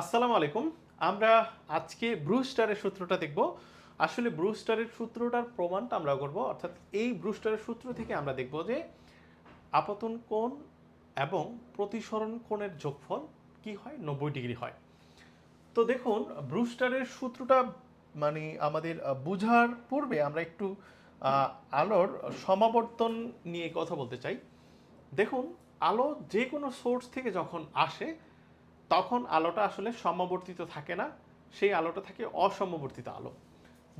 আসসালামু আলাইকুম। আমরা আজকে ব্রুস্টারের সূত্রটা দেখব। আসলে ব্রুস্টারের সূত্রটার প্রমাণটা আমরা করব। অর্থাৎ এই ব্রুস্টারের সূত্র থেকে আমরা দেখব যে আপতন কোণ এবং প্রতিসরণ কোণের যোগফল কি হয়? নব্বই ডিগ্রি হয়। তো দেখুন, ব্রুস্টারের সূত্রটা মানে আমাদের বুঝার পূর্বে আমরা একটু আলোর সমাবর্তন নিয়ে কথা বলতে চাই। দেখুন, আলো যে কোনো সোর্স থেকে যখন আসে তখন আলোটা আসলে সমবর্তিত থাকে না, সেই আলোটা থাকে অসমবর্তিত আলো।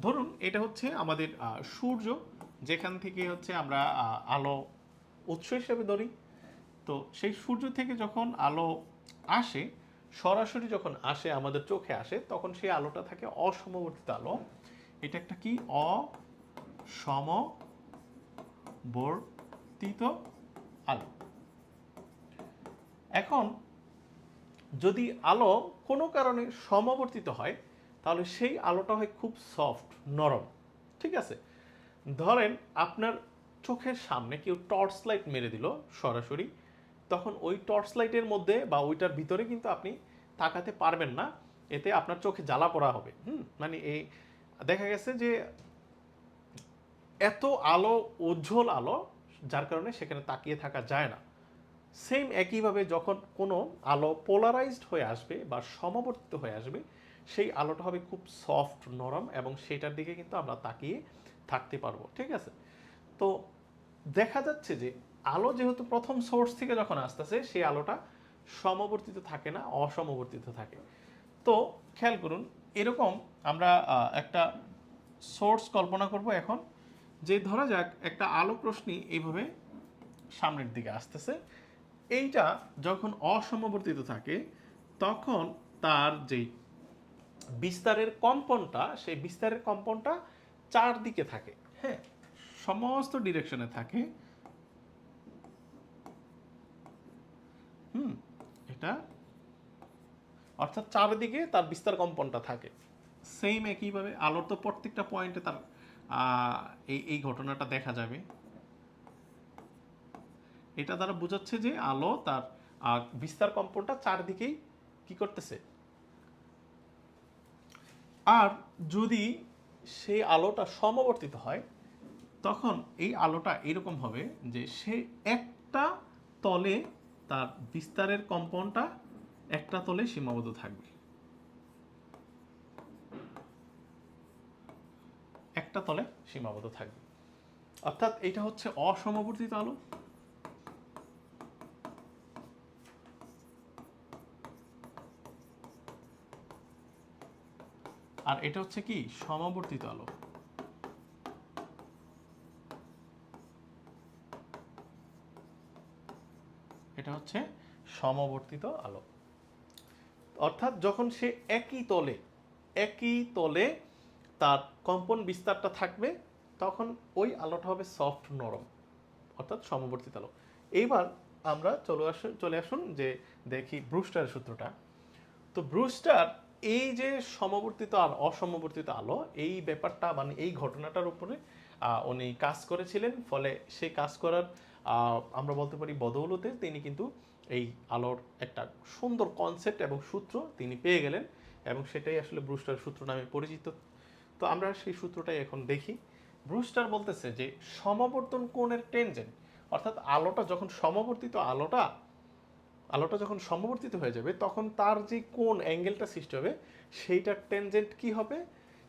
ধরুন, এটা হচ্ছে আমাদের সূর্য, যেখান থেকে হচ্ছে আমরা আলো উৎস হিসেবে ধরি। তো সেই সূর্য থেকে যখন আলো আসে, সরাসরি যখন আসে, আমাদের চোখে আসে, তখন সেই আলোটা থাকে অসমবর্তিত আলো। এটা একটা কি? অসমবর্তিত আলো। এখন যদি আলো কোনো কারণে সমবর্তিত হয়, তাহলে সেই আলোটা হয় খুব সফট নরম। ঠিক আছে? ধরেন আপনার চোখের সামনে কেউ টর্চ লাইট মেরে দিল সরাসরি, তখন ওই টর্চ লাইটের মধ্যে বা ওইটার ভিতরে কিন্তু আপনি তাকাতে পারবেন না, এতে আপনার চোখে জ্বালা পড়া হবে। হুম? মানে এই, দেখা গেছে যে এত আলো, উজ্জ্বল আলো, যার কারণে সেখানে তাকিয়ে থাকা যায় না। সেম একইভাবে যখন কোনো আলো পোলারাইজড হয়ে আসবে বা সমবর্তিত হয়ে আসবে, সেই আলোটা হবে খুব সফট নরম এবং সেটার দিকে কিন্তু আমরা তাকিয়ে থাকতে পারব, ঠিক আছে? তো দেখা যাচ্ছে যে আলো যেহেতু প্রথম সোর্স থেকে যখন আসতেছে, সেই আলোটা সমবর্তিত থাকে না, অসমবর্তিত থাকে। তো খেয়াল করুন, এরকম আমরা একটা সোর্স কল্পনা করব এখন যে ধরা যাক একটা আলোক রশ্মি এইভাবে সামনের দিকে আসতেছে। এইটা যখন অসমবর্তিত থাকে, তখন তার যেই বিস্তারের কম্পনটা, সেই বিস্তারের কম্পনটা চারদিকে থাকে। হ্যাঁ সমস্ত ডিরেকশনে থাকে। হুম, এটা অর্থাৎ চারদিকে তার বিস্তার কম্পনটা থাকে। সেম একইভাবে, আলোর তো প্রত্যেকটা পয়েন্টে তার এই এই ঘটনাটা দেখা যাবে। এটা দ্বারা বোঝাচ্ছে যে আলো তার বিস্তার কম্পনটা চারদিকেই কি করতেছে। আর যদি সেই আলোটা সমবর্তিত হয়, তখন এই আলোটা এরকম হবে যে সে একটা তলে তার বিস্তারের কম্পনটা একটা তলে সীমাবদ্ধ থাকবে। একটা তলে সীমাবদ্ধ থাকবে। অর্থাৎ এটা হচ্ছে অসমবর্তিত আলো। আর এটা হচ্ছে কি? সমবর্তিত আলো। এটা হচ্ছে সমবর্তিত আলো। অর্থাৎ যখন সে একই তলে একই তলে তার কম্পন বিস্তারটা থাকবে, তখন ওই আলোটা হবে সফট নরম। অর্থাৎ সমবর্তিত আলো। এইবার আমরা চলে আসুন চলে আসুন যে দেখি ব্রুস্টারের সূত্রটা। তো ব্রুস্টার এই যে সমবর্তিত আর অসমবর্তিত আলো, এই ব্যাপারটা মানে এই ঘটনাটার উপরে উনি কাজ করেছিলেন। ফলে সেই কাজ করার আমরা বলতে পারি বদৌলতে তিনি কিন্তু এই আলোর একটা সুন্দর কনসেপ্ট এবং সূত্র তিনি পেয়ে গেলেন এবং সেটাই আসলে ব্রুস্টার সূত্র নামে পরিচিত। তো আমরা সেই সূত্রটাই এখন দেখি। ব্রুস্টার বলতেছে যে, সমবর্তন কোণের টেনজেন্ট অর্থাৎ আলোটা, যখন সমবর্তিত আলোটা আলোটা যখন সমবর্তিত হয়ে যাবে, তখন তার যে কোন অ্যাঙ্গেলটা সৃষ্টি হবে, সেইটার টেনজেন্ট কি হবে?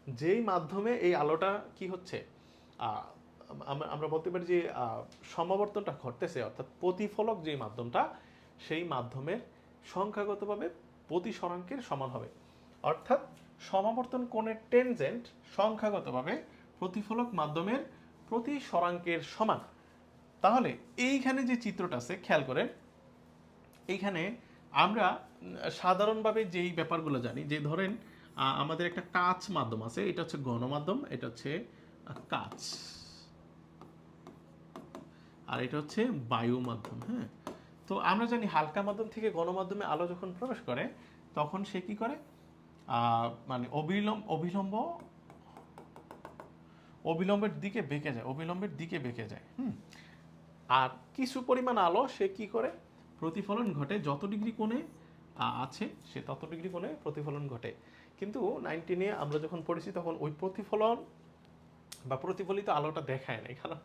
যেই মাধ্যমে এই আলোটা কি হচ্ছে? আমরা- বলতে পারি যে সমাবর্তনটা ঘটতেছে, অর্থাৎ প্রতিফলক যে মাধ্যমটা, সেই মাধ্যমের সংখ্যাগতভাবে প্রতিসরাঙ্কের সমান হবে। অর্থাৎ সমাবর্তন কোণের টেনজেন্ট সংখ্যাগতভাবে প্রতিফলক মাধ্যমের প্রতিসরাঙ্কের সমান। তাহলে এইখানে যে চিত্রটা আছে, খেয়াল করেন এইখানে আমরা সাধারণভাবে যেই ব্যাপারগুলো জানি, যে ধরেন আমাদের একটা কাচ মাধ্যম আছে, এটা হচ্ছে গণমাধ্যম, এটা হচ্ছে কাচ। আর এটা হচ্ছে বায়ু মাধ্যম হ্যাঁ? তো আমরা জানি হালকা মাধ্যম থেকে গণমাধ্যমে আলো যখন প্রবেশ করে, তখন সে কি করে? মানে অবিলম্ব অবিলম্ব, অবিলম্বের দিকে বেঁকে যায়, অবিলম্বের দিকে বেঁকে যায়, হুম? আর কিছু পরিমাণ আলো সে কি করে? প্রতিফলন ঘটে, যত ডিগ্রি কোণে আছে, সে তত ডিগ্রি কোণে প্রতিফলন ঘটে। কিন্তু নাইনটিনে আমরা যখন পড়েছি, তখন ওই প্রতিফলন বা প্রতিফলিত আলোটা দেখায় নাই, কারণ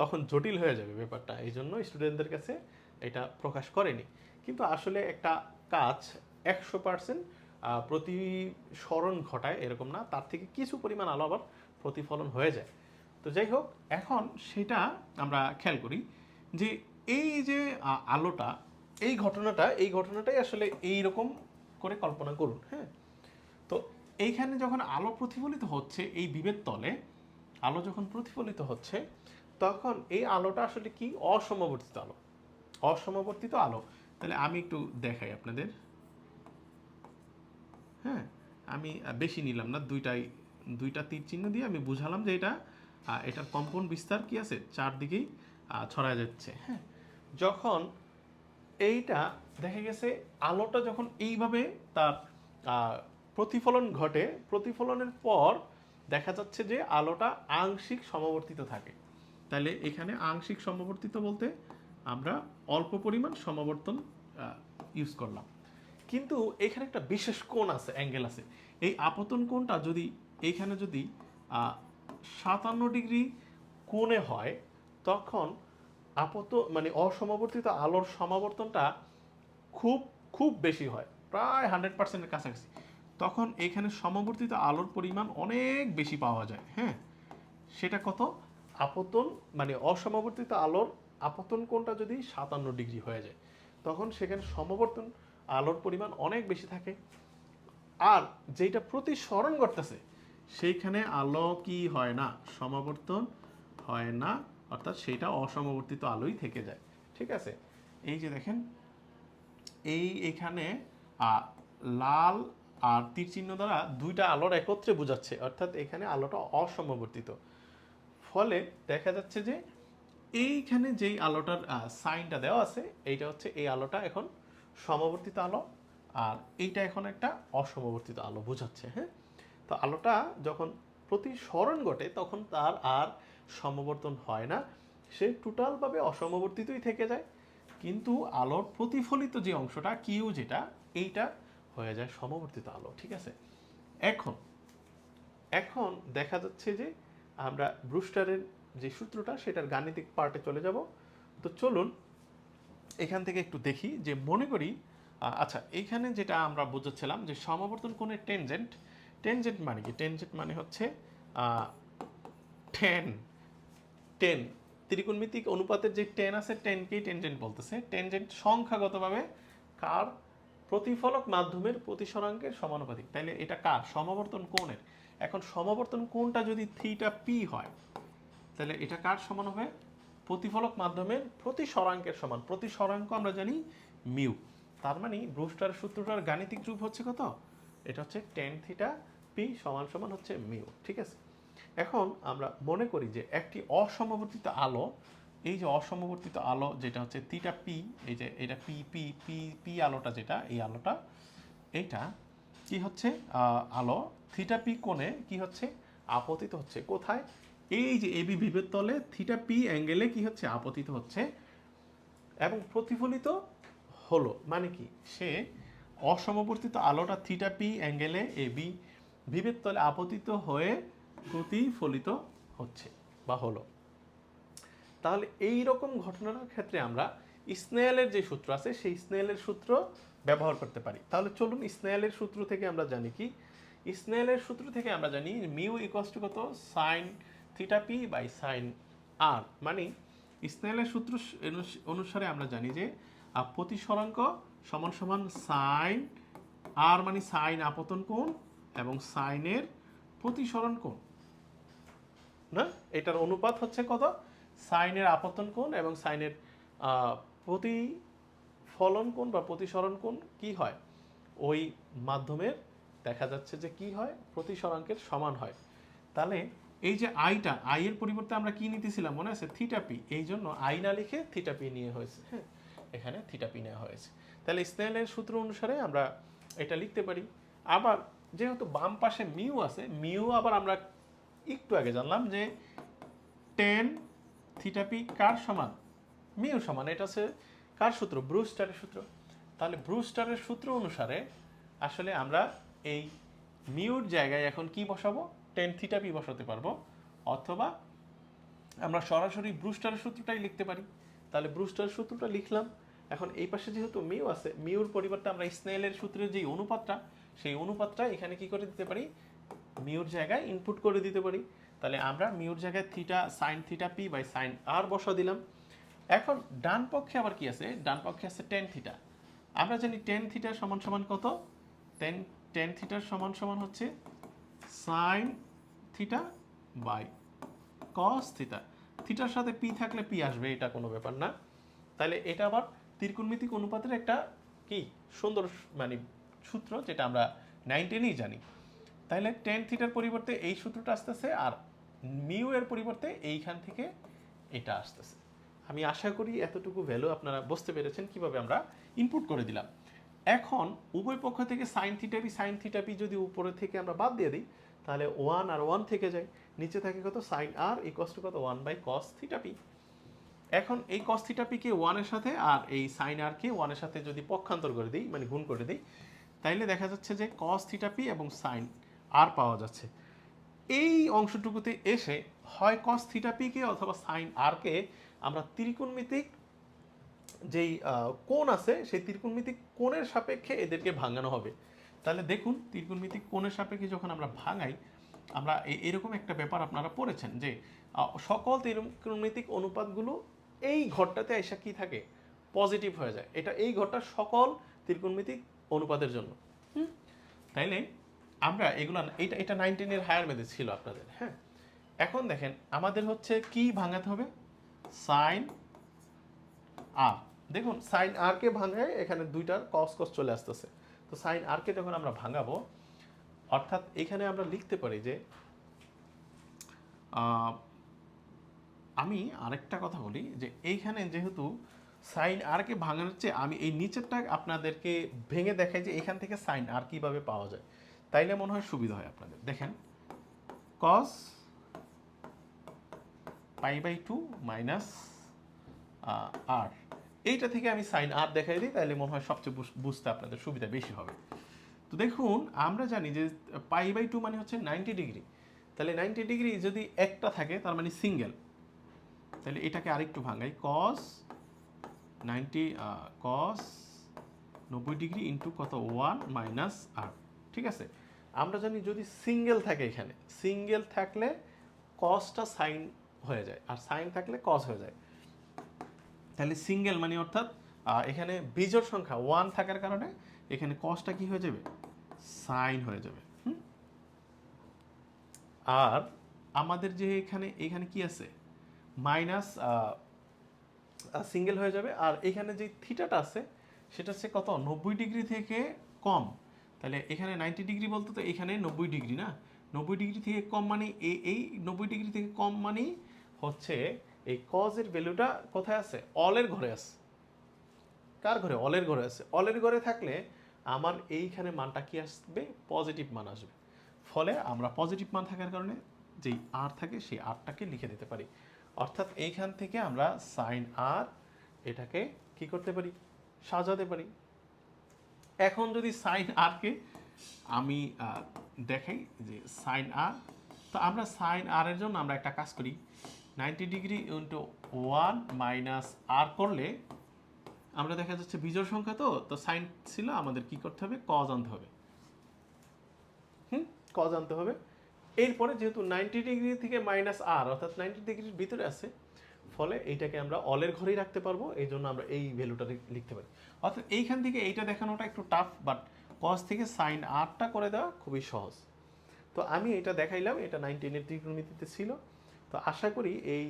তখন জটিল হয়ে যাবে ব্যাপারটা। এই জন্য স্টুডেন্টদের কাছে এটা প্রকাশ করেনি। কিন্তু আসলে একটা কাজ, একশো পার্সেন্ট প্রতিসরণ ঘটায় এরকম না, তার থেকে কিছু পরিমাণ আলো আবার প্রতিফলন হয়ে যায়। তো যাই হোক, এখন সেটা আমরা খেয়াল করি যে এই যে আলোটা এই ঘটনাটা, এই ঘটনাটাই আসলে এই রকম করে কল্পনা করুন হ্যাঁ? তো এইখানে যখন আলো প্রতিফলিত হচ্ছে এই বিভেদ তলে, আলো যখন প্রতিফলিত হচ্ছে, তখন এই আলোটা আসলে কি? অসমবর্তিত আলো। অসমবর্তিত আলো। তাহলে আমি একটু দেখাই আপনাদের। হ্যাঁ আমি বেশি নিলাম না, দুইটাই, দুইটা তীর চিহ্ন দিয়ে আমি বুঝালাম যে এটা এটার কম্পন বিস্তার কি আছে? চারদিকেই ছড়ায় যাচ্ছে হ্যাঁ? যখন এইটা দেখা গেছে আলোটা যখন এইভাবে তার প্রতিফলন ঘটে, প্রতিফলনের পর দেখা যাচ্ছে যে আলোটা আংশিক সমবর্তিত থাকে। তাহলে এখানে আংশিক সমবর্তিত বলতে আমরা অল্প পরিমাণ সমাবর্তন ইউজ করলাম। কিন্তু এখানে একটা বিশেষ কোণ আছে অ্যাঙ্গেল আছে। এই আপতন কোণটা যদি এইখানে যদি সাতান্ন ডিগ্রি কোণে হয়, তখন আপত মানে অসমবর্তিত আলোর সমাবর্তনটা খুব খুব বেশি হয়। প্রায় হান্ড্রেড পার্সেন্টের কাছাকাছি। তখন এখানে সমবর্তিত আলোর পরিমাণ অনেক বেশি পাওয়া যায় হ্যাঁ? সেটা কত? আপতন মানে অসমবর্তিত আলোর আপতন কোণটা যদি সাতান্ন ডিগ্রি হয়ে যায়, তখন সেখানে সমবর্তন আলোর পরিমাণ অনেক বেশি থাকে। আর যেটা প্রতিসরণ করতেছে সেইখানে আলো কি হয় না? সমাবর্তন হয় না। অর্থাৎ সেটা অসমবর্তিত আলোই থেকে যায়। ঠিক আছে? এই যে দেখেন, এই এখানে লাল আর তীর চিহ্ন দ্বারা দুইটা আলোর একত্রে বোঝাচ্ছে। অর্থাৎ এখানে আলোটা অসমবর্তিত। ফলে দেখা যাচ্ছে যে, এইখানে যেই আলোটার সাইনটা দেওয়া আছে, এইটা হচ্ছে এই আলোটা এখন সমবর্তিত আলো, আর এইটা এখন একটা অসমবর্তিত আলো বোঝাচ্ছে হ্যাঁ? তো আলোটা যখন প্রতিসরণ ঘটে, তখন তার আর সমবর্তন হয় না, সে টোটালভাবে অসমবর্তিতই থেকে যায়। কিন্তু আলোর প্রতিফলিত যে অংশটা কিউ যেটা, এইটা হয়ে যায় সমবর্তিত আলো, ঠিক আছে? এখন এখন দেখা যাচ্ছে যে আমরা ব্রুস্টারের যে সূত্রটা, সেটার গাণিতিক পার্টে চলে যাব। তো চলুন এখান থেকে একটু দেখি যে মনে করি আচ্ছা এইখানে যেটা আমরা বুঝাচ্ছিলাম যে সমাবর্তন কোণের টেনজেন্ট টেনজেন্ট মানে কি? টেনজেন্ট মানে হচ্ছে টেন টেন, ত্রিকোণমিতিক অনুপাতের যে টেন আছে টেনকেই টেনজেন্ট বলতেছে টেনজেন্ট সংখ্যাগতভাবে কার প্রতিফলক মাধ্যমের প্রতিসরাঙ্কের সমানুপাতিক। তাইলে এটা কার? সমাবর্তন কোণের। এখন সমাবর্তন কোণটা যদি থিটা পি হয় তাহলে এটা কার সমান হবে? প্রতিফলক মাধ্যমের প্রতিসরাঙ্কের সমান। প্রতিসরাঙ্ক আমরা জানি মিউ। তার মানে ব্রুস্টার সূত্রটার গাণিতিক রূপ হচ্ছে কত? এটা হচ্ছে টেন থিটা পি সমান সমান হচ্ছে মিউ। ঠিক আছে? এখন আমরা মনে করি যে একটি অসমবর্তিত আলো, এই যে অসমবর্তিত আলো যেটা হচ্ছে থিটা পি এই যে এটা পি পি পি পি আলোটা যেটা, এই আলোটা, এইটা কি হচ্ছে? আলো থিটা পি কোণে কি হচ্ছে? আপতিত হচ্ছে। কোথায়? এই যে এবি বিভেদ তলে থিটা পি অ্যাঙ্গেলে কি হচ্ছে? আপতিত হচ্ছে এবং প্রতিফলিত হলো। মানে কি? সে অসমবর্তিত আলোটা থিটা পি অ্যাঙ্গেলে এবি বিভেদ তলে আপতিত হয়ে প্রতিফলিত হচ্ছে বা হলো। তাহলে এই রকম ঘটনার ক্ষেত্রে আমরা স্নেলের যে সূত্র আছে, সেই স্নেলের সূত্র ব্যবহার করতে পারি। তাহলে চলুন স্নেলের সূত্র থেকে আমরা জানি কি? স্নেলের সূত্র থেকে আমরা জানি মিউ ইকোয়াস টু কত? Sine theta p by sine r মানে স্নেলের সূত্র অনুসারে আমরা জানি যে প্রতিসরাঙ্ক সমান সমান সাইন আর মানে সাইন আপতন কোণ এবং সাইনের প্রতিসরণ কোণ। না? এটার অনুপাত হচ্ছে কত? সাইনের আপতন কোণ এবং সাইনের প্রতিফলন কোণ বা প্রতিসরণ কোণ কি হয়? ওই মাধ্যমের দেখা যাচ্ছে যে কি হয়? প্রতিসরাঙ্কের সমান হয়। তাহলে এই যে আইটা আই এর পরিবর্তে আমরা কি নিতেছিলাম? মনে আছে? থিটা পি এই জন্য আই না লিখে থিটা পি নিয়ে হয়েছে। হ্যাঁ এখানে থিটা পি নেওয়া হয়েছে। তাহলে স্নেলের সূত্র অনুসারে আমরা এটা লিখতে পারি। আবার যেহেতু বাম পাশে মিউ আছে মিউ আবার আমরা একটু আগে জানলাম যে টেন থিটা পি কার সমান? মিউ সমান, এটা হচ্ছে কার সূত্র? ব্রুস্টারের সূত্র। তাহলে ব্রুস্টারের সূত্র অনুসারে আসলে আমরা এই মিউর জায়গায় এখন কি বসাবো? টেন থিটা পি বসাতে পারব। অথবা আমরা সরাসরি ব্রুস্টারের সূত্রটাই লিখতে পারি। তাহলে ব্রুস্টারের সূত্রটা লিখলাম। এখন এই পাশে যেহেতু মিউ আছে মিউর পরিবর্তে আমরা স্নেলের সূত্রের যে অনুপাতটা, সেই অনুপাতটা এখানে কি করে দিতে পারি? মিউর জায়গায় ইনপুট করে দিতে পারি। তাহলে আমরা মিউর জায়গায় theta sine theta p by sine r বসা দিলাম। এখন ডান পক্ষে আবার কি আছে? ডান পক্ষে আছে টেন থিটা আমরা জানি টেন থিটার সমান সমান কত? টেন টেন থিটার সমান সমান হচ্ছে sine theta by cos theta থিটার সাথে পি থাকলে পি আসবে, এটা কোনো ব্যাপার না। তাহলে এটা আবার ত্রিকোণমিতিক অনুপাতের একটা কি? সুন্দর মানে সূত্র যেটা আমরা নাইন টেনেই জানি। তাহলে টেন থিটার পরিবর্তে এই সূত্রটা আসতেছে আর মিউ এর পরিবর্তে এইখান থেকে এটা আসতেছে। আমি আশা করি এতটুকু ভ্যালু আপনারা বুঝতে পেরেছেন কীভাবে আমরা ইনপুট করে দিলাম। এখন উভয় পক্ষ থেকে সাইন থিটাপি সাইন থিটাপি যদি উপরে থেকে আমরা বাদ দিয়ে দিই, তাহলে ওয়ান আর ওয়ান থেকে যায়। নিচে থাকে কত? সাইন আর ইকস টু কত? One by cos theta p এখন এই কস থিটাপিকে ওয়ানের সাথে আর এই সাইন আরকে ওয়ানের সাথে যদি পক্ষান্তর করে দিই মানে গুণ করে দিই, তাইলে দেখা যাচ্ছে যে কস থিটাপি এবং সাইন আর পাওয়া যাচ্ছে। এই অংশটুকুতে এসে হয় কস থিটা পিকে অথবা সাইন আরকে আমরা ত্রিকোণমিতিক যেই কোণ আছে, সেই ত্রিকোণমিতিক কোণের সাপেক্ষে এদেরকে ভাঙানো হবে। তাহলে দেখুন, ত্রিকোণমিতিক কোণের সাপেক্ষে যখন আমরা ভাঙাই, আমরা এরকম একটা ব্যাপার আপনারা পড়েছেন যে সকল ত্রিকোণমিতিক অনুপাতগুলো এই ঘরটাতে এসে কি থাকে? পজিটিভ হয়ে যায়। এটা এই ঘরটা সকল ত্রিকোণমিতিক অনুপাতের জন্য? তাইলে আমরা এগুলো এটা এটা নাইনটিনের হায়ার মেধে ছিল আপনাদের হ্যাঁ? এখন দেখেন, আমাদের হচ্ছে কি ভাঙাতে হবে? সাইন আর দেখুন সাইন আর কে ভাঙায় এখানে দুইটার কস কস চলে আসতেছে। তো সাইন আর কে যখন আমরা ভাঙাবো, অর্থাৎ এখানে আমরা লিখতে পারি যে আমি আরেকটা কথা বলি, যে এইখানে যেহেতু সাইন আর কে ভাঙানোর চেয়ে আমি এই নিচেরটা আপনাদেরকে ভেঙে দেখাই যে এখান থেকে সাইন আর কীভাবে পাওয়া যায়। তাইলে মনে হয় সুবিধা হয় আপনাদের। দেখেন cos pi by two minus r এইটা থেকে আমি সাইন আর দেখাই দিই তাহলে মনে হয় সবচেয়ে বুঝতে আপনাদের সুবিধা বেশি হবে। তো দেখুন, আমরা জানি যে পাই বাই টু মানে হচ্ছে নাইনটি ডিগ্রি তাহলে নাইনটি ডিগ্রি যদি একটা থাকে, তার মানে সিঙ্গেল তাহলে এটাকে আরেকটু ভাঙাই। কস নাইনটি কস নব্বই ডিগ্রি ইন্টু কত? ওয়ান মাইনাস আর ঠিক আছে? আমরা জানি যদি সিঙ্গেল থাকে এখানে সিঙ্গেল থাকলে কসটা সাইন হয়ে যায়, আর সাইন থাকলে কস হয়ে যায়। তাহলে সিঙ্গেল মানে অর্থাৎ এখানে বিজোড় সংখ্যা ওয়ান থাকার কারণে এখানে কসটা কি হয়ে যাবে? সাইন হয়ে যাবে? আর আমাদের যে এখানে এখানে কি আছে? মাইনাস সিঙ্গেল হয়ে যাবে, আর এখানে যে থিটাটা আছে, সেটা হচ্ছে কত? নব্বই ডিগ্রি থেকে কম। তাহলে এখানে নাইনটি ডিগ্রি বলতে তো এখানে নব্বই ডিগ্রি না? নব্বই ডিগ্রি থেকে কম মানে এই এই নব্বই ডিগ্রি থেকে কম মানে হচ্ছে এই কজের ভ্যালুটা কোথায় আছে? অলের ঘরে আছে। কার ঘরে? অলের ঘরে আছে। অলের ঘরে থাকলে আমার এইখানে মানটা কি আসবে? পজিটিভ মান আসবে। ফলে আমরা পজিটিভ মান থাকার কারণে যেই আর থাকে সেই আরটাকে লিখে দিতে পারি। অর্থাৎ এইখান থেকে আমরা সাইন আর এটাকে কি করতে পারি? সাজাতে পারি। এখন যদি সাইন আরকে আমি দেখাই যে সাইন আর তো আমরা সাইন আর এর জন্য আমরা একটা কাজ করি। Ninety degree into one minus r করলে আমরা দেখা যাচ্ছে বিজোড় সংখ্যা তো তো সাইন ছিল আমাদের কি করতে হবে? কজ আনতে হবে। হুম? কজ আনতে হবে। এরপরে যেহেতু নাইনটি ডিগ্রি থেকে মাইনাস আর অর্থাৎ নাইনটি ডিগ্রির ভিতরে আছে ফলে এইটাকে আমরা অলের ঘরেই রাখতে পারব, এই জন্য আমরা এই ভ্যালুটা লিখতে পারি। অর্থাৎ এইখান থেকে এইটা দেখানোটা একটু টাফ বাট কজ থেকে সাইন আরটা করে দেওয়া খুবই সহজ। তো আমি এটা দেখাইলাম, এটা নাইনটিনের ত্রিকোণমিতিতে ছিল। তো আশা করি এই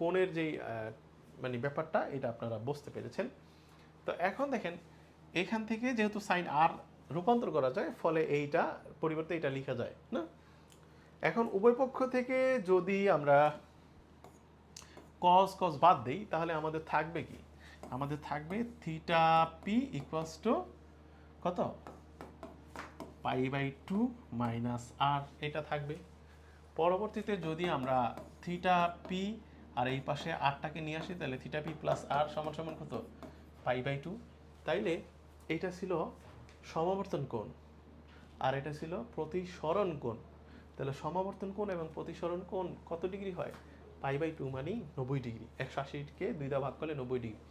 কোণের যেই মানে ব্যাপারটা, এটা আপনারা বুঝতে পেরেছেন। তো এখন দেখেন, এখান থেকে যেহেতু সাইন আর রূপান্তর করা যায়, ফলে এইটা পরিবর্তে এটা লেখা যায়, না? এখন উভয় পক্ষ থেকে যদি আমরা কস কস বাদ দেই, তাহলে আমাদের থাকবে কি? আমাদের থাকবে থিটা পি ইকুয়ালস টু কত? Pi by two minus r এটা থাকবে। পরবর্তীতে যদি আমরা থিটা পি আর এই পাশে আরটাকে নিয়ে আসি, তাহলে থিটা পি প্লাস আর সমান সমান কত? পাই বাই টু তাইলে এটা ছিল সমাবর্তন কোণ। আর এটা ছিল প্রতিসরণ কোণ। তাহলে সমাবর্তন কোণ এবং প্রতিসরণ কোণ কত ডিগ্রি হয়? পাই বাই টু মানেই নব্বই ডিগ্রি। একশো আশিকে দুই দা ভাগ করলে নব্বই ডিগ্রি।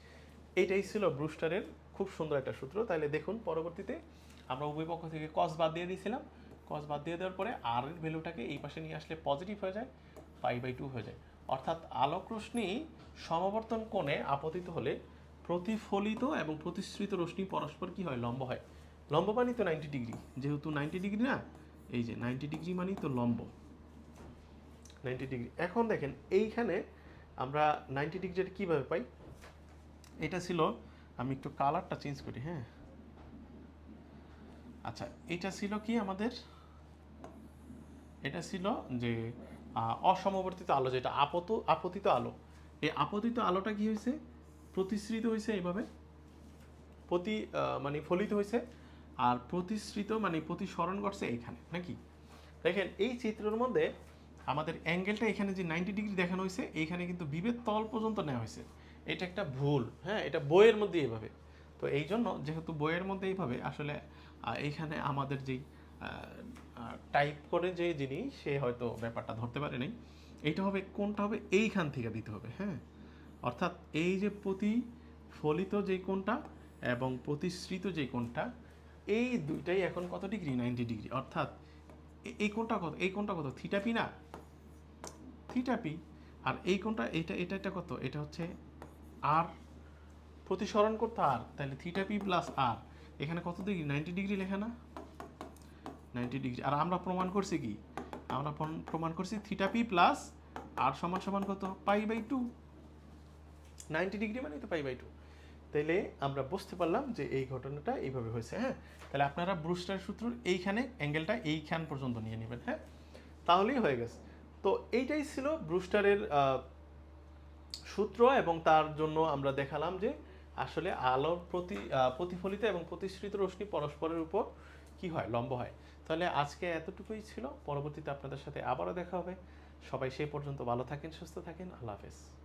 এইটাই ছিল ব্রুস্টারের খুব সুন্দর একটা সূত্র। তাহলে দেখুন পরবর্তীতে আমরা উভয় পক্ষ থেকে কস বাদ দিয়ে দিয়েছিলাম। কস বাদ দিয়ে দেওয়ার পরে আর এর ভ্যালুটাকে এই পাশে নিয়ে আসলে পজিটিভ হয়ে যায়, পাই বাই টু হয়ে যায়। অর্থাৎ আলোক রশ্মি সমাবর্তন কোণে আপতিত হলে প্রতিফলিত এবং প্রতিশ্রিত রশ্মি পরস্পর কি হয়? লম্ব হয়। লম্ব মানেই তো নাইনটি ডিগ্রি। যেহেতু নাইনটি ডিগ্রি না, এই যে নাইনটি ডিগ্রি মানেই তো লম্ব। Ninety degree. এখন দেখেন, এইখানে আমরা নাইনটি ডিগ্রিটা কীভাবে পাই? এটা ছিল, আমি একটু কালারটা চেঞ্জ করি হ্যাঁ? আচ্ছা এটা ছিল কি আমাদের? এটা ছিল যে অসমবর্তিত আলো, যেটা আপত, আপতিত আলো। এই আপতিত আলোটা কি হয়েছে? প্রতিশ্রিত হয়েছে এইভাবে? প্রতি মানে ফলিত হয়েছে। আর প্রতিশ্রিত মানে প্রতিসরণ ঘটছে এইখানে, নাকি? দেখেন, এই চিত্রের মধ্যে আমাদের অ্যাঙ্গেলটা এখানে যে নাইনটি ডিগ্রি দেখানো হয়েছে, এইখানে কিন্তু বিভেদ তল পর্যন্ত নেওয়া হয়েছে। এটা একটা ভুল হ্যাঁ এটা বইয়ের মধ্যে এইভাবে। তো এই জন্য যেহেতু বইয়ের মধ্যে এইভাবে, আসলে এইখানে আমাদের যেই টাইপ করে যে জিনিস, সে হয়তো ব্যাপারটা ধরতে পারে নাই। এইটা হবে, কোনটা হবে, এইখান থেকে দিতে হবে হ্যাঁ। অর্থাৎ এই যে প্রতিফলিত যে কোনটা এবং প্রতিশ্রিত যে কোনটা এই দুইটাই এখন কত ডিগ্রি নাইনটি ডিগ্রি অর্থাৎ এই কোনটা কত? এই কোনটা কত? থিটা পি না? থিটা পি আর এই কোনটা এটা এটা এটা কত? এটা হচ্ছে আর প্রতিসরণ করতে আর তাহলে থিটা পি প্লাস আর এখানে কত ডিগ্রি নাইনটি ডিগ্রি লেখা না? নাইনটি ডিগ্রি আর আমরা প্রমাণ করছি কি? আমরা প্রমাণ করছি থিটা পি প্লাস আর সমান সমান কত? Pi by two ninety degree মানে তো পাই বাই টু তাইলে আমরা বুঝতে পারলাম যে এই ঘটনাটা এইভাবে হয়েছে হ্যাঁ? তাহলে আপনারা ব্রুস্টার সূত্রর এইখানে অ্যাঙ্গেলটা এইখান পর্যন্ত নিয়ে নেবেন হ্যাঁ? তাহলেই হয়ে গেছে। তো এইটাই ছিল ব্রুস্টারের সূত্র এবং তার জন্য আমরা দেখালাম যে আসলে আলোর প্রতি প্রতিফলিত এবং প্রতিশ্রিত রশ্মি পরস্পরের উপর কি হয়, লম্ব হয়। তাহলে আজকে এতটুকুই ছিল। পরবর্তীতে আপনাদের সাথে আবারও দেখা হবে। সবাই সেই পর্যন্ত ভালো থাকেন, সুস্থ থাকেন। আল্লাহ হাফেজ।